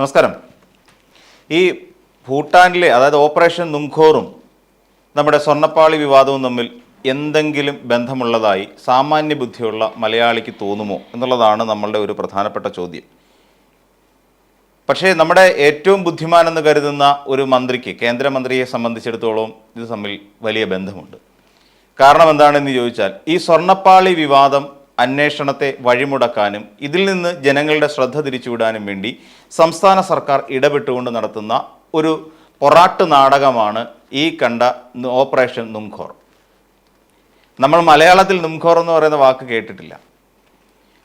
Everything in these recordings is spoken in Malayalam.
നമസ്കാരം. ഈ ഭൂട്ടാനിലെ അതായത് ഓപ്പറേഷൻ നുംഖോറും നമ്മുടെ സ്വർണപ്പാളി വിവാദവും തമ്മിൽ എന്തെങ്കിലും ബന്ധമുള്ളതായി സാമാന്യ ബുദ്ധിയുള്ള മലയാളിക്ക് തോന്നുമോ എന്നുള്ളതാണ് നമ്മളുടെ ഒരു പ്രധാനപ്പെട്ട ചോദ്യം. പക്ഷേ നമ്മുടെ ഏറ്റവും ബുദ്ധിമാനെന്ന് കരുതുന്ന ഒരു മന്ത്രിക്ക് കേന്ദ്രമന്ത്രിയെ സംബന്ധിച്ചിടത്തോളം ഇത് തമ്മിൽ വലിയ ബന്ധമുണ്ട്. കാരണം എന്താണെന്ന് ചോദിച്ചാൽ ഈ സ്വർണപ്പാളി വിവാദം അന്വേഷണത്തെ വഴിമുടക്കാനും ഇതിൽ നിന്ന് ജനങ്ങളുടെ ശ്രദ്ധ തിരിച്ചുവിടാനും വേണ്ടി സംസ്ഥാന സർക്കാർ ഇടപെട്ടുകൊണ്ട് നടത്തുന്ന ഒരു പൊറാട്ട് നാടകമാണ് ഈ കണ്ട ഓപ്പറേഷൻ നുംഖോർ. നമ്മൾ മലയാളത്തിൽ നുംഖോർ എന്ന് പറയുന്ന വാക്ക് കേട്ടിട്ടില്ല.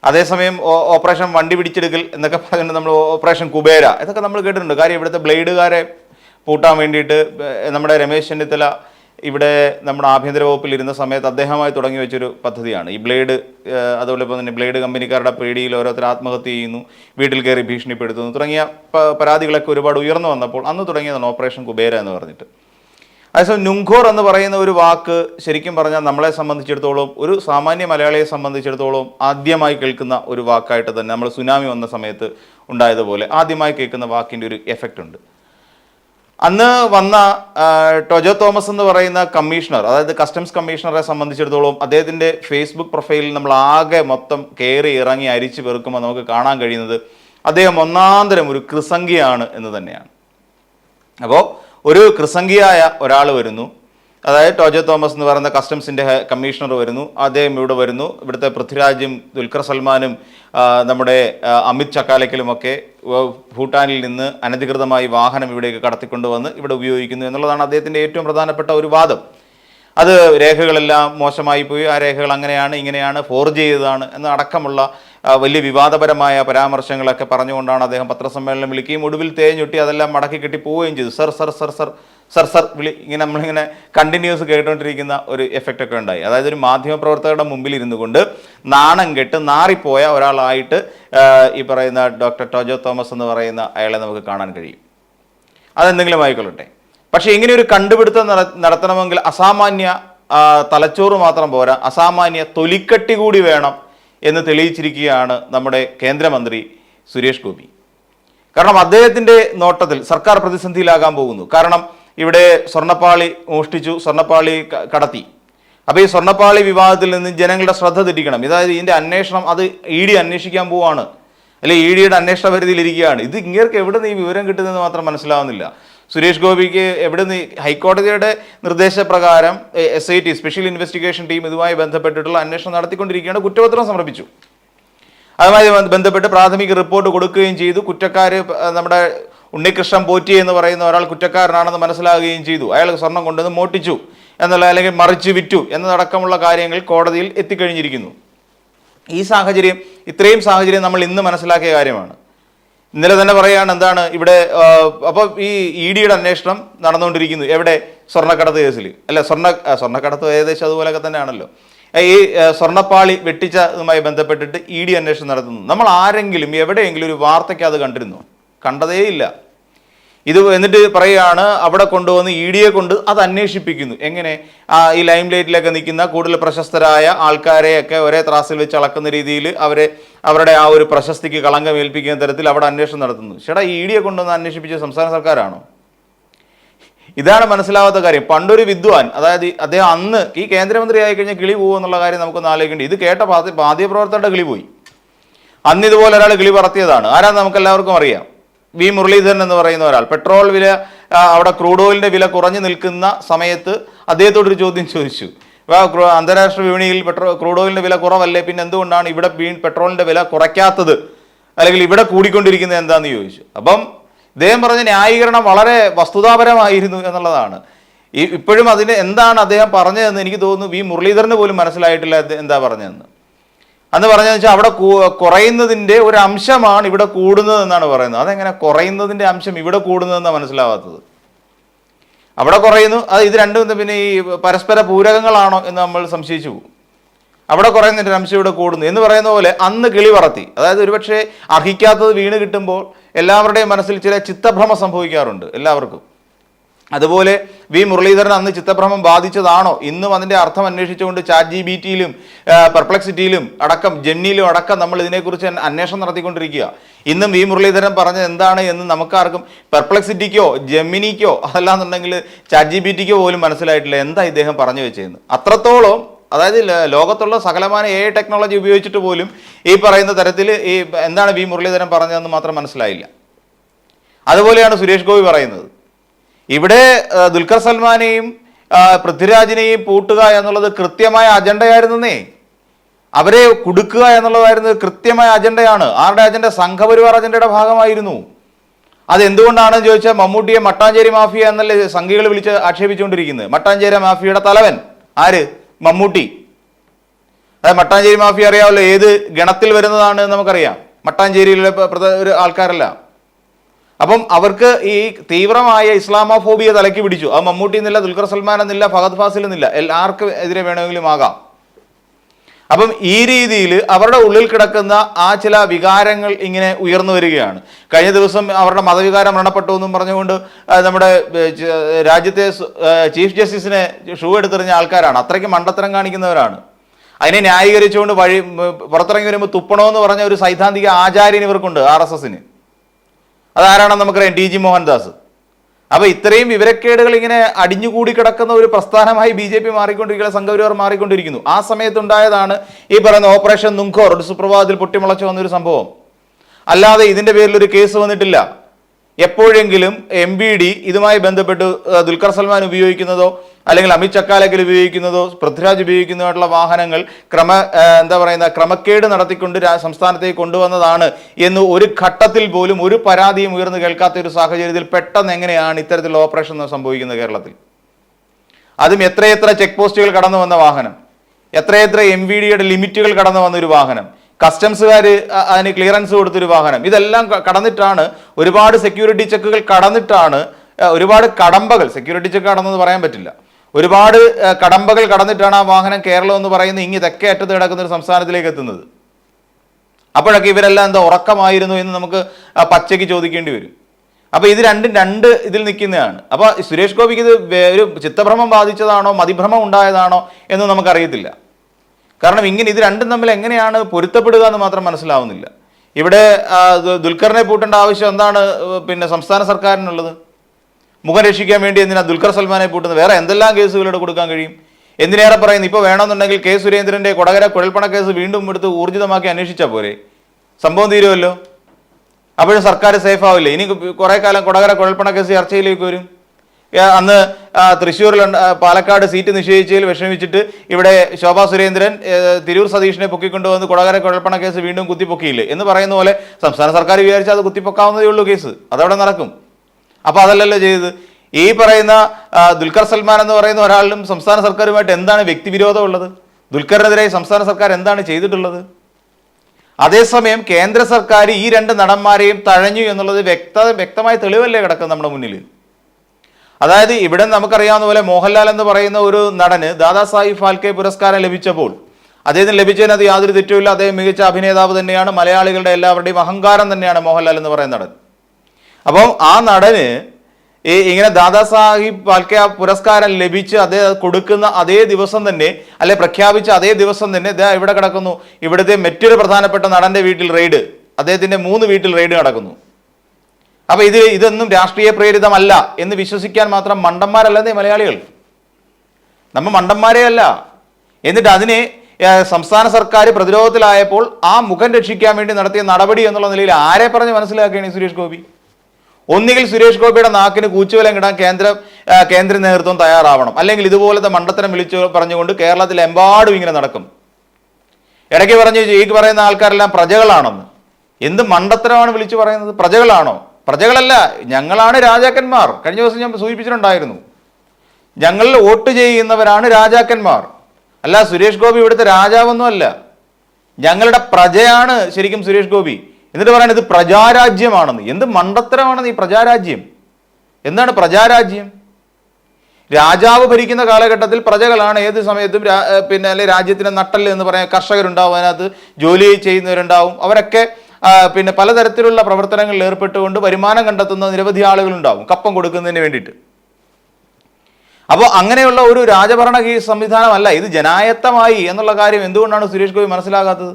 അതേസമയം ഓപ്പറേഷൻ വണ്ടി പിടിച്ചെടുക്കൽ എന്നൊക്കെ പറഞ്ഞിട്ട് നമ്മൾ ഓപ്പറേഷൻ കുബേര ഇതൊക്കെ നമ്മൾ കേട്ടിട്ടുണ്ട്. കാര്യം ഇവിടുത്തെ ബ്ലേഡുകാരെ പൂട്ടാൻ വേണ്ടിയിട്ട് നമ്മുടെ രമേശ് ചെന്നിത്തല ഇവിടെ നമ്മുടെ ആഭ്യന്തര വകുപ്പിൽ ഇരുന്ന സമയത്ത് അദ്ദേഹമായി തുടങ്ങി വെച്ചൊരു പദ്ധതിയാണ്. ഈ ബ്ലേഡ് അതുപോലെ തന്നെ ബ്ലേഡ് കമ്പനിക്കാരുടെ പേടിയിൽ ഓരോരുത്തർ ആത്മഹത്യ ചെയ്യുന്നു വീട്ടിൽ കയറി ഭീഷണിപ്പെടുത്തുന്നു തുടങ്ങിയ പരാതികളൊക്കെ ഒരുപാട് ഉയർന്നു വന്നപ്പോൾ അന്ന് തുടങ്ങിയതാണ് ഓപ്പറേഷൻ കുബേര എന്ന് പറഞ്ഞിട്ട്. അതേസമയം നുങ്കോർ എന്ന് പറയുന്ന ഒരു വാക്ക് ശരിക്കും പറഞ്ഞാൽ നമ്മളെ സംബന്ധിച്ചിടത്തോളം ഒരു സാമാന്യ മലയാളിയെ സംബന്ധിച്ചിടത്തോളം ആദ്യമായി കേൾക്കുന്ന ഒരു വാക്കായിട്ട് തന്നെ നമ്മൾ സുനാമി വന്ന സമയത്ത് ഉണ്ടായതുപോലെ ആദ്യമായി കേൾക്കുന്ന വാക്കിന്റെ ഒരു എഫക്റ്റ് ഉണ്ട്. അന്ന് വന്ന ടൊജോ തോമസ് എന്ന് പറയുന്ന കമ്മീഷണർ അതായത് കസ്റ്റംസ് കമ്മീഷണറെ സംബന്ധിച്ചിടത്തോളം അദ്ദേഹത്തിന്റെ ഫേസ്ബുക്ക് പ്രൊഫൈലിൽ നമ്മൾ ആകെ മൊത്തം കയറി ഇറങ്ങി അരിച്ചു പെറുക്കുമ്പോൾ നമുക്ക് കാണാൻ കഴിയുന്നത് അദ്ദേഹം ഒന്നാന്തരം ഒരു കൃസംഗിയാണ് എന്ന് തന്നെയാണ്. അപ്പോൾ ഒരു കൃസംഗിയായ ഒരാൾ വരുന്നു. അതായത് ടോജോ തോമസ് എന്ന് പറയുന്ന കസ്റ്റംസിന്റെ കമ്മീഷണർ വരുന്നു. അദ്ദേഹം ഇവിടെ വരുന്നു. ഇവിടുത്തെ പൃഥ്വിരാജും ദുൽഖർ സൽമാനും നമ്മുടെ അമിത് ചക്കാലക്കലുമൊക്കെ ഭൂട്ടാനിൽ നിന്ന് അനധികൃതമായി വാഹനം ഇവിടേക്ക് കടത്തിക്കൊണ്ടുവന്ന് ഇവിടെ ഉപയോഗിക്കുന്നു എന്നുള്ളതാണ് അദ്ദേഹത്തിന്റെ ഏറ്റവും പ്രധാനപ്പെട്ട ഒരു വാദം. അത് രേഖകളെല്ലാം മോശമായി പോയി. ആ രേഖകൾ അങ്ങനെയാണ് ഇങ്ങനെയാണ് ഫോർജ് ചെയ്തതാണ് എന്ന അടക്കമുള്ള വലിയ വിവാദപരമായ പരാമർശങ്ങളൊക്കെ പറഞ്ഞുകൊണ്ടാണ് അദ്ദേഹം പത്രസമ്മേളനം വിളിക്കുകയും ഒടുവിൽ തേഞ്ഞൊട്ടി അതെല്ലാം മടക്കി കെട്ടി പോവുകയും ചെയ്തു. Sir sir sir sir sir sir വിളി ഇങ്ങനെ നമ്മളിങ്ങനെ കണ്ടിന്യൂസ് കേട്ടുകൊണ്ടിരിക്കുന്ന ഒരു എഫക്റ്റ് ഒക്കെ ഉണ്ടായി. അതായത് ഒരു മാധ്യമപ്രവർത്തകരുടെ മുമ്പിൽ ഇരുന്നു കൊണ്ട് നാണം കെട്ട് നാറിപ്പോയ ഒരാളായിട്ട് ഈ പറയുന്ന ഡോക്ടർ ടോജോ തോമസ് എന്ന് പറയുന്ന അയാളെ നമുക്ക് കാണാൻ കഴിയും. അതെന്തെങ്കിലും ആയിക്കൊള്ളട്ടെ. പക്ഷേ ഇങ്ങനെ ഒരു കണ്ടുപിടുത്തം നട- നടത്തണമെങ്കിൽ അസാമാന്യ തലച്ചോറ് മാത്രം പോരാ. അസാമാന്യ തൊലിക്കട്ടി കൂടി വേണം എന്ന് തെളിയിച്ചിരിക്കുകയാണ് നമ്മുടെ കേന്ദ്രമന്ത്രി സുരേഷ് ഗോപി. കാരണം അദ്ദേഹത്തിന്റെ നോട്ടത്തിൽ സർക്കാർ പ്രതിസന്ധിയിലാകാൻ പോകുന്നു. കാരണം ഇവിടെ സ്വർണപ്പാളി മോഷ്ടിച്ചു സ്വർണപ്പാളി കടത്തി. അപ്പോൾ ഈ സ്വർണപ്പാളി വിവാദത്തിൽ നിന്ന് ജനങ്ങളുടെ ശ്രദ്ധ തിരിക്കണം ഇതായത് ഇതിന്റെ അന്വേഷണം അത് ഇ ഡി അന്വേഷിക്കാൻ പോവാണ്. അല്ലെ ഇ ഡിയുടെ അന്വേഷണ പരിധിയിലിരിക്കുകയാണ് ഇത് ഇങ്ങേർക്ക് എവിടെ നിന്ന് ഈ വിവരം കിട്ടുന്നതെന്ന് മാത്രം മനസ്സിലാവുന്നില്ല. സുരേഷ് ഗോപിക്ക് എവിടെ നിന്ന് ഹൈക്കോടതിയുടെ നിർദ്ദേശപ്രകാരം S I T special investigation team ഇതുമായി ബന്ധപ്പെട്ടിട്ടുള്ള അന്വേഷണം നടത്തിക്കൊണ്ടിരിക്കുകയാണ്. കുറ്റപത്രം സമർപ്പിച്ചു. അതുമായി ബന്ധപ്പെട്ട് പ്രാഥമിക റിപ്പോർട്ട് കൊടുക്കുകയും ചെയ്തു. കുറ്റക്കാർ നമ്മുടെ ഉണ്ണികൃഷ്ണൻ പോറ്റി എന്ന് പറയുന്ന ഒരാൾ കുറ്റക്കാരനാണെന്ന് മനസ്സിലാകുകയും ചെയ്തു. അയാൾ സ്വർണം കൊണ്ടുവന്ന് മോട്ടിച്ചു എന്നുള്ള അല്ലെങ്കിൽ മറിച്ച് വിറ്റു എന്നതടക്കമുള്ള കാര്യങ്ങൾ കോടതിയിൽ എത്തിക്കഴിഞ്ഞിരിക്കുന്നു. ഈ സാഹചര്യം ഇത്രയും സാഹചര്യം നമ്മൾ ഇന്ന് മനസ്സിലാക്കിയ കാര്യമാണ്. ഇന്നലെ തന്നെ പറയുകയാണ് എന്താണ് ഇവിടെ അപ്പോൾ ഈ ഇ ഡിയുടെ അന്വേഷണം നടന്നുകൊണ്ടിരിക്കുന്നു. എവിടെ? സ്വർണക്കടത്ത് കേസിൽ അല്ല സ്വർണ സ്വർണക്കടത്ത് ഏകദേശം അതുപോലെയൊക്കെ തന്നെയാണല്ലോ. ഈ സ്വർണപ്പാളി വെട്ടിച്ചതുമായി ബന്ധപ്പെട്ടിട്ട് ഇ ഡി അന്വേഷണം നടത്തുന്നു. നമ്മൾ ആരെങ്കിലും എവിടെയെങ്കിലും ഒരു വാർത്തയ്ക്ക് അത് കണ്ടിരുന്നു? കണ്ടതേയില്ല. ഇത് എന്നിട്ട് പറയുകയാണ് അവിടെ കൊണ്ടുവന്ന് ഇ ഡിയെ കൊണ്ട് അത് അന്വേഷിപ്പിക്കുന്നു. എങ്ങനെ? ഈ ലൈം ലൈറ്റിലൊക്കെ നിൽക്കുന്ന കൂടുതൽ പ്രശസ്തരായ ആൾക്കാരെയൊക്കെ ഒരേ ത്രാസിൽ വെച്ച് അളക്കുന്ന രീതിയിൽ അവരെ അവരുടെ ആ ഒരു പ്രശസ്തിക്ക് കളങ്കം ഏൽപ്പിക്കുന്ന തരത്തിൽ അവിടെ അന്വേഷണം നടത്തുന്നു. ചേട്ടാ ഇ ഡിയെ കൊണ്ടുവന്ന് അന്വേഷിപ്പിച്ച സംസ്ഥാന സർക്കാരാണോ? ഇതാണ് മനസ്സിലാവാത്ത കാര്യം. പണ്ടൊരു വിദ്വാൻ അതായത് അദ്ദേഹം അന്ന് ഈ കേന്ദ്രമന്ത്രി ആയി കഴിഞ്ഞാൽ കിളി പോകുമെന്നുള്ള കാര്യം നമുക്കൊന്ന് ആലോചിക്കേണ്ടി. ഇത് കേട്ട മാധ്യ മാധ്യമപ്രവർത്തകരുടെ കിളി പോയി. അന്ന് ഇതുപോലെ ഒരാൾ കിളി പറത്തിയതാണ്. ആരാ നമുക്ക് എല്ലാവർക്കും അറിയാം. വി മുരളീധരൻ എന്ന് പറയുന്ന ഒരാൾ. പെട്രോൾ വില അവിടെ ക്രൂഡ് ഓയിലിന്റെ വില കുറഞ്ഞു നിൽക്കുന്ന സമയത്ത് അദ്ദേഹത്തോടൊരു ചോദ്യം ചോദിച്ചു. അന്താരാഷ്ട്ര വിപണിയിൽ പെട്രോൾ ക്രൂഡ് ഓയിലിന്റെ വില കുറവല്ലേ? പിന്നെ എന്തുകൊണ്ടാണ് ഇവിടെ വീൺ പെട്രോളിന്റെ വില കുറയ്ക്കാത്തത്? അല്ലെങ്കിൽ ഇവിടെ കൂടിക്കൊണ്ടിരിക്കുന്നത് എന്താന്ന് ചോദിച്ചു. അപ്പം ഇദ്ദേഹം പറഞ്ഞ ന്യായീകരണം വളരെ വസ്തുതാപരമായിരുന്നു എന്നുള്ളതാണ്. ഇപ്പോഴും അതിന് എന്താണ് അദ്ദേഹം പറഞ്ഞതെന്ന് എനിക്ക് തോന്നുന്നു വി മുരളീധരന് പോലും മനസ്സിലായിട്ടില്ല എന്താ പറഞ്ഞതെന്ന്. അന്ന് പറഞ്ഞതെന്ന് വെച്ചാൽ അവിടെ കുറയുന്നതിന്റെ ഒരു അംശമാണ് ഇവിടെ കൂടുന്നത് എന്നാണ് പറയുന്നത്. അതെങ്ങനെ കുറയുന്നതിന്റെ അംശം ഇവിടെ കൂടുന്നതെന്നാണ് മനസ്സിലാവാത്തത്? അവിടെ കുറയുന്നു അത് ഇത് രണ്ടും പിന്നെ ഈ പരസ്പര പൂരകങ്ങളാണോ എന്ന് നമ്മൾ സംശയിച്ചു പോകും. അവിടെ കുറയുന്നതിന്റെ അംശം ഇവിടെ കൂടുന്നു എന്ന് പറയുന്ന പോലെ അന്ന് കിളി പറത്തി അതായത് ഒരുപക്ഷെ അർഹിക്കാത്തത് വീണ് കിട്ടുമ്പോൾ എല്ലാവരുടെയും മനസ്സിൽ ചില ചിത്തഭ്രമം സംഭവിക്കാറുണ്ട് എല്ലാവർക്കും. അതുപോലെ വി മുരളീധരൻ അന്ന് ചിത്തഭ്രമം ബാധിച്ചതാണോ? ഇന്നും അതിന്റെ അർത്ഥം അന്വേഷിച്ചുകൊണ്ട് ചാറ്റ് ജി ബി ടിയിലും പെർപ്ലക്സിറ്റിയിലും അടക്കം ജെന്നിയിലും അടക്കം നമ്മൾ ഇതിനെക്കുറിച്ച് അന്വേഷണം നടത്തിക്കൊണ്ടിരിക്കുക. ഇന്നും വി മുരളീധരൻ പറഞ്ഞത് എന്താണ് എന്ന് നമുക്കാർക്കും പെർപ്ലക്സിറ്റിക്കോ ജെമിനിക്കോ അതല്ലാന്നുണ്ടെങ്കിൽ ചാറ്റ് ജി ബി ടിക്കോ പോലും മനസ്സിലായിട്ടില്ല. എന്താ ഇദ്ദേഹം പറഞ്ഞു വെച്ചതെന്ന് അത്രത്തോളം അതായത് ലോകത്തുള്ള സകലമായ എ ടെക്നോളജി ഉപയോഗിച്ചിട്ട് പോലും ഈ പറയുന്ന തരത്തിൽ ഈ എന്താണ് വി മുരളീധരൻ പറഞ്ഞതെന്ന് മാത്രം മനസ്സിലായില്ല. അതുപോലെയാണ് സുരേഷ് ഗോപി പറയുന്നത്. ഇവിടെ ദുൽഖർ സൽമാനെയും പൃഥ്വിരാജിനെയും പൂട്ടുക എന്നുള്ളത് കൃത്യമായ അജണ്ടയായിരുന്നേ. അവരെ കുടുക്കുക എന്നുള്ളതായിരുന്നു കൃത്യമായ അജണ്ടയാണ്. ആരുടെ അജണ്ട? സംഘപരിവാർ അജണ്ടയുടെ ഭാഗമായിരുന്നു. അത് എന്തുകൊണ്ടാണെന്ന് ചോദിച്ചാൽ മമ്മൂട്ടിയെ മട്ടാഞ്ചേരി മാഫിയ എന്നല്ലേ സംഘികൾ വിളിച്ച് ആക്ഷേപിച്ചുകൊണ്ടിരിക്കുന്നത്? മട്ടാഞ്ചേരി മാഫിയയുടെ തലവൻ ആര്? മമ്മൂട്ടി. അതായത് മട്ടാഞ്ചേരി മാഫിയ അറിയാമല്ലോ ഏത് ഗണത്തിൽ വരുന്നതാണ് നമുക്കറിയാം. മട്ടാഞ്ചേരിയിലെ ഒരു ആൾക്കാരല്ല. അപ്പം അവർക്ക് ഈ തീവ്രമായ ഇസ്ലാമോഫോബിയ തലക്കി പിടിച്ചു. അത് മമ്മൂട്ടി എന്നില്ല ദുൽഖർ സൽമാൻ എന്നില്ല ഫഹദ് ഫാസിൽ എന്നില്ല. എല്ലാവർക്ക് എതിരെ വേണമെങ്കിലും ആകാം. അപ്പം ഈ രീതിയിൽ അവരുടെ ഉള്ളിൽ കിടക്കുന്ന ആ ചില വികാരങ്ങൾ ഇങ്ങനെ ഉയർന്നു വരികയാണ്. കഴിഞ്ഞ ദിവസം അവരുടെ മതവികാരം മരണപ്പെട്ടു എന്നും പറഞ്ഞുകൊണ്ട് നമ്മുടെ രാജ്യത്തെ ചീഫ് ജസ്റ്റിസിനെ ഷൂ എടുത്തെറിഞ്ഞ ആൾക്കാരാണ്. അത്രയ്ക്ക് മണ്ടത്തരം കാണിക്കുന്നവരാണ്. അതിനെ ന്യായീകരിച്ചുകൊണ്ട് വഴി പുറത്തിറങ്ങി വരുമ്പോൾ തുപ്പണമെന്ന് പറഞ്ഞ ഒരു സൈദ്ധാന്തിക ആചാര്യൻ ഇവർക്കുണ്ട് ആർ എസ് എസിന്. അതാരാണെന്ന് നമുക്കറിയാം ടി ജി മോഹൻദാസ്. അപ്പൊ ഇത്രയും വിവരക്കേടുകൾ ഇങ്ങനെ അടിഞ്ഞുകൂടി കിടക്കുന്ന ഒരു പ്രസ്ഥാനമായി ബി ജെ പി മാറിക്കൊണ്ടിരിക്കുന്ന സംഘപരിവാർ മാറിക്കൊണ്ടിരിക്കുന്നു. ആ സമയത്തുണ്ടായതാണ് ഈ പറയുന്ന ഓപ്പറേഷൻ നുങ്കോർ ഒരു സുപ്രഭാതത്തിൽ പൊട്ടിമുളച്ചു വന്നൊരു സംഭവം. അല്ലാതെ ഇതിന്റെ പേരിൽ ഒരു കേസ് വന്നിട്ടില്ല. എപ്പോഴെങ്കിലും എം ബി ഡി ഇതുമായി ബന്ധപ്പെട്ട് ദുൽഖർ സൽമാൻ ഉപയോഗിക്കുന്നതോ അല്ലെങ്കിൽ അമിത് ചക്കാലക്കൽ ഉപയോഗിക്കുന്നതോ പൃഥ്വിരാജ് ഉപയോഗിക്കുന്നതായിട്ടുള്ള വാഹനങ്ങൾ ക്രമ എന്താ പറയുന്ന ക്രമക്കേട് നടത്തിക്കൊണ്ട് സംസ്ഥാനത്തേക്ക് കൊണ്ടുവന്നതാണ് എന്ന് ഒരു ഘട്ടത്തിൽ പോലും ഒരു പരാതിയും ഉയർന്നു കേൾക്കാത്ത ഒരു സാഹചര്യത്തിൽ പെട്ടെന്ന് എങ്ങനെയാണ് ഇത്തരത്തിലുള്ള ഓപ്പറേഷൻ സംഭവിക്കുന്നത് കേരളത്തിൽ? അതും എത്രയെത്ര ചെക്ക് പോസ്റ്റുകൾ കടന്നു വന്ന വാഹനം എത്രയെത്ര എം വി ഡിയുടെ ലിമിറ്റുകൾ കടന്നു വന്ന ഒരു വാഹനം കസ്റ്റംസുകാർ അതിന് ക്ലിയറൻസ് കൊടുത്തൊരു വാഹനം ഇതെല്ലാം കടന്നിട്ടാണ് ഒരുപാട് സെക്യൂരിറ്റി ചെക്കുകൾ കടന്നിട്ടാണ് ഒരുപാട് കടമ്പകൾ സെക്യൂരിറ്റി ചെക്ക് കടന്നെന്ന് പറയാൻ പറ്റില്ല. ഒരുപാട് കടമ്പകൾ കടന്നിട്ടാണ് ആ വാഹനം കേരളം എന്ന് പറയുന്ന ഇങ്ങി തെക്കേ അറ്റത്ത് കിടക്കുന്ന ഒരു സംസ്ഥാനത്തിലേക്ക് എത്തുന്നത്. അപ്പോഴൊക്കെ ഇവരെല്ലാം എന്താ ഉറക്കമായിരുന്നു എന്ന് നമുക്ക് പച്ചയ്ക്ക് ചോദിക്കേണ്ടി വരും. അപ്പൊ ഇത് രണ്ടും രണ്ട് ഇതിൽ നിൽക്കുന്നതാണ്. അപ്പോൾ സുരേഷ് ഗോപിക്ക് ഇത് ഒരു ചിത്തഭ്രമം ബാധിച്ചതാണോ മതിഭ്രമം ഉണ്ടായതാണോ എന്ന് നമുക്കറിയത്തില്ല. കാരണം ഇങ്ങനെ ഇത് രണ്ടും തമ്മിൽ എങ്ങനെയാണ് പൊരുത്തപ്പെടുക എന്ന് മാത്രം മനസ്സിലാവുന്നില്ല. ഇവിടെ ദുൽഖറിനെ പൂട്ടേണ്ട ആവശ്യം എന്താണ് പിന്നെ സംസ്ഥാന സർക്കാരിനുള്ളത്? മുഖം രക്ഷിക്കാൻ വേണ്ടി എന്തിനാ ദുൽഖർ സൽമാനെ പൂട്ടുന്നത് വേറെ എന്തെല്ലാം കേസുകളോട് കൊടുക്കാൻ കഴിയും? എന്തിനേറെ പറയുന്നു ഇപ്പോൾ വേണമെന്നുണ്ടെങ്കിൽ കെ സുരേന്ദ്രന്റെ കൊടകര കുഴൽപ്പണ കേസ് വീണ്ടും എടുത്ത് ഊർജിതമാക്കി അന്വേഷിച്ചാൽ പോരെ? സംഭവം തീരുമല്ലോ അപ്പോഴും സർക്കാർ സേഫ് ആവില്ലേ? ഇനി കുറെ കാലം കൊടകര കുഴൽപ്പണ കേസ് ചർച്ചയിലേക്ക് വരും. അന്ന് തൃശ്ശൂരിൽ പാലക്കാട് സീറ്റ് നിഷേധിച്ചതിൽ വിഷമിച്ചിട്ട് ഇവിടെ ശോഭാ സുരേന്ദ്രൻ തിരൂർ സതീഷിനെ പൊക്കിക്കൊണ്ടുവന്ന് കൊടകര കുഴൽപ്പണ കേസ് വീണ്ടും കുത്തിപ്പൊക്കിയില്ലേ? എന്ന് പറയുന്ന പോലെ സംസ്ഥാന സർക്കാർ വിചാരിച്ചാൽ അത് കുത്തിപ്പൊക്കാവുന്നതേ ഉള്ളൂ കേസ്. അതവിടെ നടക്കും. അപ്പൊ അതല്ലല്ലോ ചെയ്തത്. ഈ പറയുന്ന ദുൽഖർ സൽമാൻ എന്ന് പറയുന്ന ഒരാളിലും സംസ്ഥാന സർക്കാരുമായിട്ട് എന്താണ് വ്യക്തിവിരോധം ഉള്ളത് ദുൽഖറിനെതിരെ സംസ്ഥാന സർക്കാർ എന്താണ് ചെയ്തിട്ടുള്ളത്? അതേസമയം കേന്ദ്ര സർക്കാർ ഈ രണ്ട് നടന്മാരെയും തഴഞ്ഞു എന്നുള്ളത് വ്യക്ത വ്യക്തമായ തെളിവല്ലേ കിടക്കുന്നത് നമ്മുടെ മുന്നിൽ അതായത് ഇവിടെ നമുക്കറിയാവുന്ന പോലെ മോഹൻലാൽ എന്ന് പറയുന്ന ഒരു നടന് ദാദാസാഹിബ് ഫാൽക്കെ പുരസ്കാരം ലഭിച്ചപ്പോൾ അദ്ദേഹത്തിന് അത് യാതൊരു തെറ്റുമില്ല. അദ്ദേഹം മികച്ച അഭിനേതാവ് തന്നെയാണ്. മലയാളികളുടെ എല്ലാവരുടെയും അഹങ്കാരം തന്നെയാണ് മോഹൻലാൽ എന്ന് പറയുന്ന നടൻ. അപ്പം ആ നടന് ഈ ഇങ്ങനെ ദാദാസാഹിബ് ആ പുരസ്കാരം ലഭിച്ച് അദ്ദേഹം കൊടുക്കുന്ന അതേ ദിവസം തന്നെ അല്ലെ പ്രഖ്യാപിച്ച അതേ ദിവസം തന്നെ ഇതാ ഇവിടെ കിടക്കുന്നു. ഇവിടുത്തെ മറ്റൊരു പ്രധാനപ്പെട്ട നടന്റെ വീട്ടിൽ റെയ്ഡ്. അദ്ദേഹത്തിന്റെ മൂന്ന് വീട്ടിൽ റെയ്ഡ് നടക്കുന്നു. അപ്പൊ ഇത് ഇതൊന്നും രാഷ്ട്രീയ പ്രേരിതമല്ല എന്ന് വിശ്വസിക്കാൻ മാത്രം മണ്ടന്മാരല്ലെന്നേ മലയാളികൾ. നമ്മൾ മണ്ടന്മാരേ അല്ല. എന്നിട്ട് അതിനെ സംസ്ഥാന സർക്കാർ പ്രതിരോധത്തിലായപ്പോൾ ആ മുഖം രക്ഷിക്കാൻ വേണ്ടി നടത്തിയ നടപടി എന്നുള്ള നിലയിൽ ആരെ പറഞ്ഞ് മനസ്സിലാക്കുകയാണ് സുരേഷ് ഗോപി? ഒന്നുകിൽ സുരേഷ് ഗോപിയുടെ നാക്കിന് കൂച്ചുവലം കിടാൻ കേന്ദ്ര കേന്ദ്ര നേതൃത്വം തയ്യാറാവണം. അല്ലെങ്കിൽ ഇതുപോലത്തെ മണ്ടത്തരം വിളിച്ചു പറഞ്ഞുകൊണ്ട് കേരളത്തിൽ എമ്പാടും ഇങ്ങനെ നടക്കും. ഇടയ്ക്ക് പറഞ്ഞു ഈ പറയുന്ന ആൾക്കാരെല്ലാം പ്രജകളാണെന്ന്. എന്ത് മണ്ടത്തരമാണ് വിളിച്ചു പറയുന്നത്? പ്രജകളാണോ? പ്രജകളല്ല ഞങ്ങളാണ് രാജാക്കന്മാർ. കഴിഞ്ഞ ദിവസം ഞാൻ സൂചിപ്പിച്ചിട്ടുണ്ടായിരുന്നു. ഞങ്ങൾ വോട്ട് ചെയ്യുന്നവരാണ് രാജാക്കന്മാർ. അല്ല സുരേഷ് ഗോപി ഇവിടുത്തെ രാജാവൊന്നുമല്ല. ഞങ്ങളുടെ പ്രജയാണ് ശരിക്കും സുരേഷ് ഗോപി. എന്നിട്ട് പറയുന്നത് ഇത് പ്രജാരാജ്യമാണെന്ന്. എന്ത് മണ്ടത്തരമാണെന്ന് ഈ പ്രജാരാജ്യം? എന്താണ് പ്രജാരാജ്യം? രാജാവ് ഭരിക്കുന്ന കാലഘട്ടത്തിൽ പ്രജകളാണ് ഏത് സമയത്തും പിന്നെ അല്ലെ രാജ്യത്തിന് നട്ടൽ എന്ന് പറയാൻ കർഷകരുണ്ടാവും അതിനകത്ത് ജോലി ചെയ്യുന്നവരുണ്ടാവും. അവരൊക്കെ പിന്നെ പലതരത്തിലുള്ള പ്രവർത്തനങ്ങളിൽ ഏർപ്പെട്ടുകൊണ്ട് വരുമാനം കണ്ടെത്തുന്ന നിരവധി ആളുകളുണ്ടാവും കപ്പം കൊടുക്കുന്നതിന് വേണ്ടിയിട്ട്. അപ്പോൾ അങ്ങനെയുള്ള ഒരു രാജഭരണ സംവിധാനമല്ല ഇത് ജനായത്തമായി എന്നുള്ള കാര്യം എന്തുകൊണ്ടാണ് സുരേഷ് ഗോപി മനസ്സിലാകാത്തത്?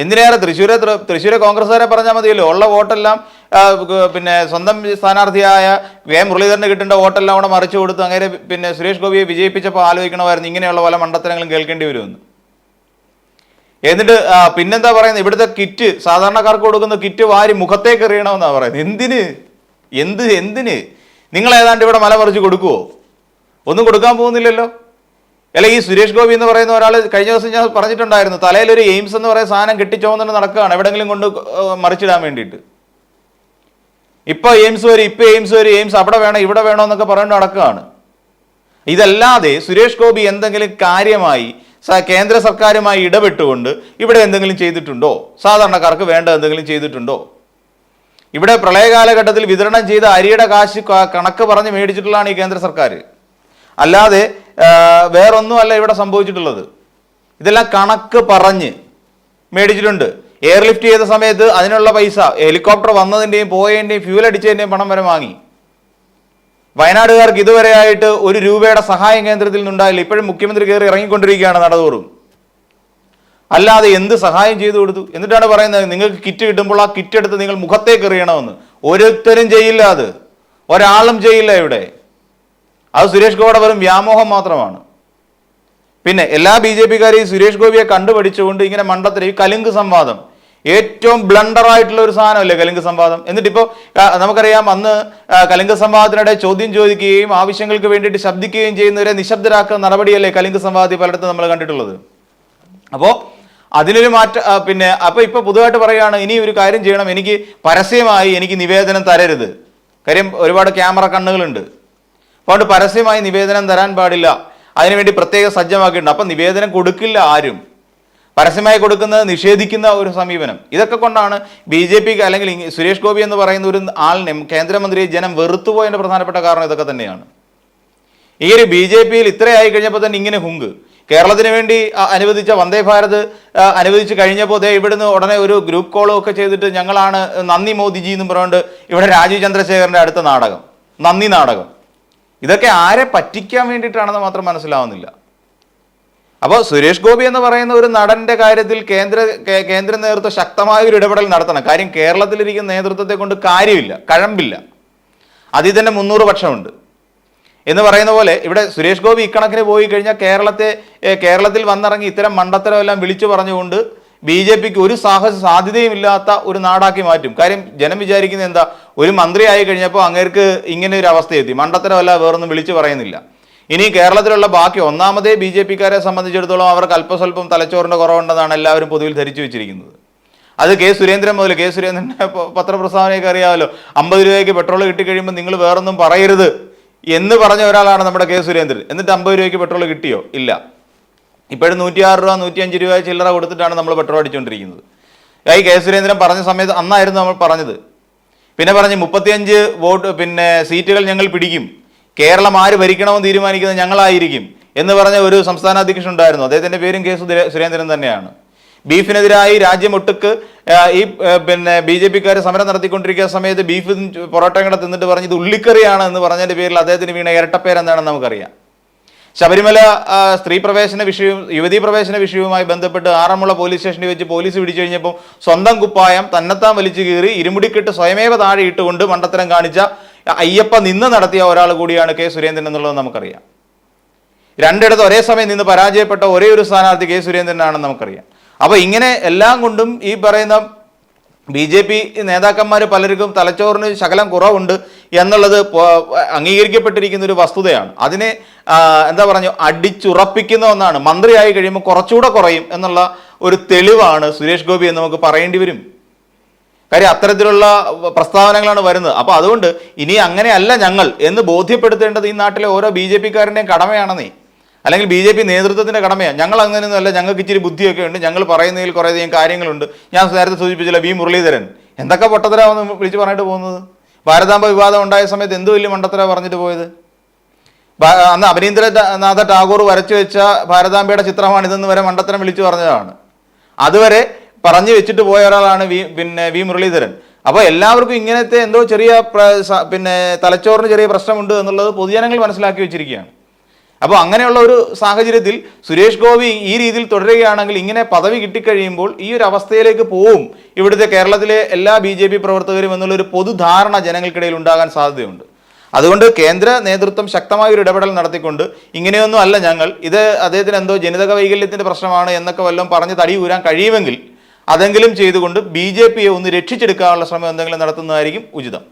എന്തിനേറെ തൃശ്ശൂരെ തൃശ്ശൂരെ കോൺഗ്രസ്സുകാരെ പറഞ്ഞാൽ മതിയല്ലോ. ഉള്ള വോട്ടെല്ലാം പിന്നെ സ്വന്തം സ്ഥാനാർത്ഥിയായ വി. വേ മുരളീധരന് കിട്ടേണ്ട വോട്ടെല്ലാം അവിടെ മറിച്ചു കൊടുത്ത്. അങ്ങനെ പിന്നെ സുരേഷ് ഗോപിയെ വിജയിപ്പിച്ചപ്പോൾ ആലോചിക്കണമായിരുന്നു. ഇങ്ങനെയുള്ള പല മണ്ടത്തരങ്ങളും കേൾക്കേണ്ടി വരുമെന്ന്. എന്നിട്ട് പിന്നെന്താ പറയുന്നത്? ഇവിടുത്തെ കിറ്റ് സാധാരണക്കാർക്ക് കൊടുക്കുന്ന കിറ്റ് വാരി മുഖത്തേക്ക് എറിയണമെന്നാണ് പറയുന്നത്. എന്തിന്? എന്ത് എന്തിന്? നിങ്ങൾ ഏതാണ്ട് ഇവിടെ മല മറിച്ച് കൊടുക്കുവോ? ഒന്നും കൊടുക്കാൻ പോകുന്നില്ലല്ലോ. അല്ല ഈ സുരേഷ് ഗോപി എന്ന് പറയുന്ന ഒരാൾ കഴിഞ്ഞ ദിവസം ഞാൻ പറഞ്ഞിട്ടുണ്ടായിരുന്നു തലയിൽ ഒരു എയിംസ് എന്ന് പറയുന്ന സാധനം കെട്ടിച്ചോന്നിട്ട് നടക്കുകയാണ് എവിടെങ്കിലും കൊണ്ട് മറിച്ചിടാൻ വേണ്ടിയിട്ട്. ഇപ്പൊ എയിംസ് വരും ഇപ്പൊ എയിംസ് വരും എയിംസ് അവിടെ വേണം ഇവിടെ വേണോ എന്നൊക്കെ പറഞ്ഞുകൊണ്ട് നടക്കുകയാണ്. ഇതല്ലാതെ സുരേഷ് ഗോപി എന്തെങ്കിലും കാര്യമായി കേന്ദ്ര സർക്കാരുമായി ഇടപെട്ടുകൊണ്ട് ഇവിടെ എന്തെങ്കിലും ചെയ്തിട്ടുണ്ടോ? സാധാരണക്കാർക്ക് വേണ്ട എന്തെങ്കിലും ചെയ്തിട്ടുണ്ടോ? ഇവിടെ പ്രളയകാലഘട്ടത്തിൽ വിതരണം ചെയ്ത അരിയുടെ കാശ് കണക്ക് പറഞ്ഞ് മേടിച്ചിട്ടുള്ളതാണ് ഈ കേന്ദ്ര സർക്കാർ അല്ലാതെ വേറൊന്നുമല്ല ഇവിടെ സംഭവിച്ചിട്ടുള്ളത്. ഇതെല്ലാം കണക്ക് പറഞ്ഞ് മേടിച്ചിട്ടുണ്ട്. എയർലിഫ്റ്റ് ചെയ്ത സമയത്ത് അതിനുള്ള പൈസ ഹെലികോപ്റ്റർ വന്നതിന്റെയും പോയതിന്റെയും ഫ്യൂൽ അടിച്ചതിന്റെയും പണം വരെ വാങ്ങി. വയനാടുകാർക്ക് ഇതുവരെയായിട്ട് ഒരു രൂപയുടെ സഹായം കേന്ദ്രത്തിൽ നിന്നുണ്ടായില്ല ഇപ്പോഴും മുഖ്യമന്ത്രി കയറി ഇറങ്ങിക്കൊണ്ടിരിക്കുകയാണ് നടതോറും. അല്ലാതെ എന്ത് സഹായം ചെയ്തു കൊടുത്തു? എന്നിട്ടാണ് പറയുന്നത് നിങ്ങൾക്ക് കിറ്റ് കിട്ടുമ്പോൾ ആ കിറ്റ് എടുത്ത് നിങ്ങൾ മുഖത്തേക്ക് എറിയണമെന്ന്. ഒരുത്തരും ചെയ്യില്ല അത്. ഒരാളും ചെയ്യില്ല ഇവിടെ. അത് സുരേഷ് ഗോപിയുടെ വെറും വ്യാമോഹം മാത്രമാണ്. പിന്നെ എല്ലാ ബി ജെ പിക്കാരെയും സുരേഷ് ഗോപിയെ കണ്ടുപഠിച്ചുകൊണ്ട് ഇങ്ങനെ മണ്ഡലത്തിൽ ഈ കലുങ്ക് സംവാദം. ഏറ്റവും ബ്ലണ്ടർ ആയിട്ടുള്ള ഒരു സാധനമല്ലേ കലുങ്ക് സംവാദം? എന്നിട്ടിപ്പോൾ നമുക്കറിയാം അന്ന് കലുങ്ക് സംവാദത്തിനിടെ ചോദ്യം ചോദിക്കുകയും ആവശ്യങ്ങൾക്ക് വേണ്ടിയിട്ട് ശബ്ദിക്കുകയും ചെയ്യുന്നവരെ നിശബ്ദരാക്കുന്ന നടപടിയല്ലേ കലുങ്ക് സംവാദി പലയിടത്തും നമ്മൾ കണ്ടിട്ടുള്ളത്. അപ്പോൾ അതിനൊരു മാറ്റ പിന്നെ അപ്പോൾ ഇപ്പോൾ പുതുതായിട്ട് പറയുകയാണ് ഇനി ഒരു കാര്യം ചെയ്യണം. എനിക്ക് പരസ്യമായി എനിക്ക് നിവേദനം തരരുത്. കാര്യം ഒരുപാട് ക്യാമറ കണ്ണുകളുണ്ട്. അതുകൊണ്ട് പരസ്യമായി നിവേദനം തരാൻ പാടില്ല. അതിനുവേണ്ടി പ്രത്യേക സജ്ജമാക്കിയിട്ടുണ്ട്. അപ്പം നിവേദനം കൊടുക്കില്ല ആരും. പരസ്യമായി കൊടുക്കുന്നത് നിഷേധിക്കുന്ന ഒരു സമീപനം. ഇതൊക്കെ കൊണ്ടാണ് ബി ജെ പിക്ക് അല്ലെങ്കിൽ സുരേഷ് ഗോപി എന്ന് പറയുന്ന ഒരു ആളിനെ കേന്ദ്രമന്ത്രിയെ ജനം വെറുത്തുപോയതിന്റെ പ്രധാനപ്പെട്ട കാരണം ഇതൊക്കെ തന്നെയാണ്. ഈ ഒരു ബി ജെ പിയിൽ ഇത്രയായി കഴിഞ്ഞപ്പോൾ തന്നെ ഇങ്ങനെ ഹുങ്ക്. കേരളത്തിന് വേണ്ടി അനുവദിച്ച വന്ദേ ഭാരത് അനുവദിച്ച് കഴിഞ്ഞപ്പോൾ ദേ ഇവിടുന്ന് ഉടനെ ഒരു ഗ്രൂപ്പ് കോളും ഒക്കെ ചെയ്തിട്ട് ഞങ്ങളാണ് നന്ദി മോദിജി എന്നും പറഞ്ഞുകൊണ്ട് ഇവിടെ രാജീവ് ചന്ദ്രശേഖരന്റെ അടുത്ത നാടകം. നന്ദി നാടകം. ഇതൊക്കെ ആരെ പറ്റിക്കാൻ വേണ്ടിയിട്ടാണെന്ന് മാത്രം മനസ്സിലാവുന്നില്ല. അപ്പോൾ സുരേഷ് ഗോപി എന്ന് പറയുന്ന ഒരു നടന്റെ കാര്യത്തിൽ കേന്ദ്ര കേന്ദ്ര നേതൃത്വം ശക്തമായ ഒരു ഇടപെടൽ നടത്തണം. കാര്യം കേരളത്തിലിരിക്കുന്ന നേതൃത്വത്തെ കൊണ്ട് കാര്യമില്ല കഴമ്പില്ല. അതിൽ തന്നെ മുന്നൂറ് പക്ഷമുണ്ട്. എന്ന് പറയുന്ന പോലെ ഇവിടെ സുരേഷ് ഗോപി ഇക്കണക്കിന് പോയി കഴിഞ്ഞാൽ കേരളത്തെ കേരളത്തിൽ വന്നിറങ്ങി ഇത്തരം മണ്ടത്തരം എല്ലാം വിളിച്ചു പറഞ്ഞുകൊണ്ട് ബി ജെ പിക്ക് ഒരു സാഹസ സാധ്യതയും ഇല്ലാത്ത ഒരു നാടാക്കി മാറ്റും. കാര്യം ജനം വിചാരിക്കുന്നത് എന്താ? ഒരു മന്ത്രി ആയി കഴിഞ്ഞപ്പോൾ അങ്ങേർക്ക് ഇങ്ങനെ ഒരു അവസ്ഥയെത്തി മണ്ടത്തരമല്ല വേറൊന്നും വിളിച്ചു പറയുന്നില്ല. ഇനി കേരളത്തിലുള്ള ബാക്കി ഒന്നാമതേ ബി ജെ പിക്കാരെ സംബന്ധിച്ചിടത്തോളം അവർക്ക് അല്പസ്വല്പം തലച്ചോറിന്റെ കുറവുണ്ടെന്നാണ് എല്ലാവരും പൊതുവിൽ ധരിച്ചു വെച്ചിരിക്കുന്നത്. അത് കെ സുരേന്ദ്രൻ മുതൽ കെ സുരേന്ദ്രന്റെ പത്രപ്രസ്താവനയൊക്കെ അറിയാമല്ലോ. അമ്പത് രൂപയ്ക്ക് പെട്രോൾ കിട്ടിക്കഴിയുമ്പോൾ നിങ്ങൾ വേറൊന്നും പറയരുത് എന്ന് പറഞ്ഞ ഒരാളാണ് നമ്മുടെ കെ സുരേന്ദ്രൻ. എന്നിട്ട് അമ്പത് രൂപയ്ക്ക് പെട്രോൾ കിട്ടിയോ? ഇല്ല. ഇപ്പോഴും നൂറ്റിയാറ് രൂപ നൂറ്റിയഞ്ച് രൂപ ചില്ലറ കൊടുത്തിട്ടാണ് നമ്മൾ പെട്രോൾ അടിച്ചുകൊണ്ടിരിക്കുന്നത് ഈ കെ സുരേന്ദ്രൻ പറഞ്ഞ സമയത്ത് അന്നായിരുന്നു നമ്മൾ പറഞ്ഞത്. പിന്നെ പറഞ്ഞ് മുപ്പത്തിയഞ്ച് വോട്ട് പിന്നെ സീറ്റുകൾ ഞങ്ങൾ പിടിക്കും. കേരളം ആര് ഭരിക്കണമെന്ന് തീരുമാനിക്കുന്നത് ഞങ്ങളായിരിക്കും എന്ന് പറഞ്ഞ ഒരു സംസ്ഥാന അധ്യക്ഷൻ ഉണ്ടായിരുന്നു. അദ്ദേഹത്തിന്റെ പേരും കെ സുരേന്ദ്രൻ തന്നെയാണ്. ബീഫിനെതിരായി രാജ്യമൊട്ടുക്ക് ഈ പിന്നെ ബി ജെ പിക്കാർ സമരം നടത്തിക്കൊണ്ടിരിക്കുന്ന സമയത്ത് ബീഫ് പൊറോട്ടയും കൂടെ തിന്നിട്ട് പറഞ്ഞ് ഇത് ഉള്ളിക്കറിയാണ് എന്ന് പറഞ്ഞതിന്റെ പേരിൽ അദ്ദേഹത്തിന് വീണ ഇരട്ടപ്പേരെന്താണെന്ന് നമുക്കറിയാം. ശബരിമല സ്ത്രീ പ്രവേശന വിഷയവും യുവതീ പ്രവേശന വിഷയവുമായി ബന്ധപ്പെട്ട് ആറന്മുള പോലീസ് സ്റ്റേഷനിൽ വെച്ച് പോലീസ് പിടിച്ചു കഴിഞ്ഞപ്പോൾ സ്വന്തം കുപ്പായം തന്നെത്താൻ വലിച്ചു കീറി ഇരുമുടിക്കെട്ട് സ്വയമേവ താഴെ ഇട്ടുകൊണ്ട് മണ്ടത്തരം കാണിച്ച അയ്യപ്പ നിന്ന് നടത്തിയ ഒരാൾ കൂടിയാണ് കെ സുരേന്ദ്രൻ എന്നുള്ളത് നമുക്കറിയാം. രണ്ടിടത്ത് ഒരേ സമയം നിന്ന് പരാജയപ്പെട്ട ഒരേ ഒരു സ്ഥാനാർത്ഥി കെ സുരേന്ദ്രനാണെന്ന് നമുക്കറിയാം. അപ്പോൾ ഇങ്ങനെ എല്ലാം കൊണ്ടും ഈ പറയുന്ന ബി ജെ പി നേതാക്കന്മാർ പലർക്കും തലച്ചോറിന് ശകലം കുറവുണ്ട് എന്നുള്ളത് അംഗീകരിക്കപ്പെട്ടിരിക്കുന്ന ഒരു വസ്തുതയാണ്. അതിനെ എന്താ പറഞ്ഞു അടിച്ചുറപ്പിക്കുന്ന ഒന്നാണ്. മന്ത്രിയായി കഴിയുമ്പോൾ കുറച്ചുകൂടെ കുറയും എന്നുള്ള ഒരു തെളിവാണ് സുരേഷ് ഗോപി എന്ന് നമുക്ക് പറയേണ്ടി വരും. കാര്യം അത്തരത്തിലുള്ള പ്രസ്താവനകളാണ് വരുന്നത്. അപ്പോൾ അതുകൊണ്ട് ഇനി അങ്ങനെയല്ല ഞങ്ങൾ എന്ന് ബോധ്യപ്പെടുത്തേണ്ടത് ഈ നാട്ടിലെ ഓരോ ബി ജെ പിക്കാരന്റെയും കടമയാണെന്നേ. അല്ലെങ്കിൽ ബി ജെ പി നേതൃത്വത്തിന്റെ കടമയാണ്. ഞങ്ങൾ അങ്ങനെയൊന്നുമല്ല ഞങ്ങൾക്ക് ഇച്ചിരി ബുദ്ധിയൊക്കെ ഉണ്ട്. ഞങ്ങൾ പറയുന്നതിൽ കുറേയധികം കാര്യങ്ങളുണ്ട്. ഞാൻ നേരത്തെ സൂചിപ്പിച്ചില്ല വി മുരളീധരൻ. എന്തൊക്കെ പൊട്ടത്തരാമെന്ന് വിളിച്ച് പറഞ്ഞിട്ട് പോകുന്നത്? ഭാരതാംബ വിവാദം ഉണ്ടായ സമയത്ത് എന്ത് വലിയ മണ്ടത്തര പറഞ്ഞിട്ട് പോയത്? അന്ന് അഭിനീന്ദ്രനാഥ ടാഗോർ വരച്ചു വെച്ച ഭാരതാംബയുടെ ചിത്രമാണ് ഇതെന്ന് വരെ മണ്ടത്തരം വിളിച്ചു പറഞ്ഞതാണ്. അതുവരെ പറഞ്ഞു വെച്ചിട്ട് പോയ ഒരാളാണ് വി പിന്നെ വി മുരളീധരൻ. അപ്പോൾ എല്ലാവർക്കും ഇങ്ങനത്തെ എന്തോ ചെറിയ പിന്നെ തലച്ചോറിന് ചെറിയ പ്രശ്നമുണ്ട് എന്നുള്ളത് പൊതുജനങ്ങൾ മനസ്സിലാക്കി വെച്ചിരിക്കുകയാണ്. അപ്പോൾ അങ്ങനെയുള്ള ഒരു സാഹചര്യത്തിൽ സുരേഷ് ഗോപി ഈ രീതിയിൽ തുടരുകയാണെങ്കിൽ ഇങ്ങനെ പദവി കിട്ടിക്കഴിയുമ്പോൾ ഈ ഒരു അവസ്ഥയിലേക്ക് പോവും ഇവിടുത്തെ കേരളത്തിലെ എല്ലാ ബി ജെ പി പ്രവർത്തകരും എന്നുള്ളൊരു പൊതുധാരണ ജനങ്ങൾക്കിടയിൽ ഉണ്ടാകാൻ സാധ്യതയുണ്ട്. അതുകൊണ്ട് കേന്ദ്ര നേതൃത്വം ശക്തമായ ഒരു ഇടപെടൽ നടത്തിക്കൊണ്ട് ഇങ്ങനെയൊന്നും അല്ല ഞങ്ങൾ. ഇത് അദ്ദേഹത്തിന് എന്തോ ജനിതക വൈകല്യത്തിന്റെ പ്രശ്നമാണ് എന്നൊക്കെ വല്ലതും പറഞ്ഞ് തടി ഊരാൻ കഴിയുമെങ്കിൽ അതെങ്കിലും ചെയ്തുകൊണ്ട് ബി ജെ പിയെ ഒന്ന് രക്ഷിച്ചെടുക്കാനുള്ള ശ്രമം എന്തെങ്കിലും നടത്തുന്നതായിരിക്കും ഉചിതം.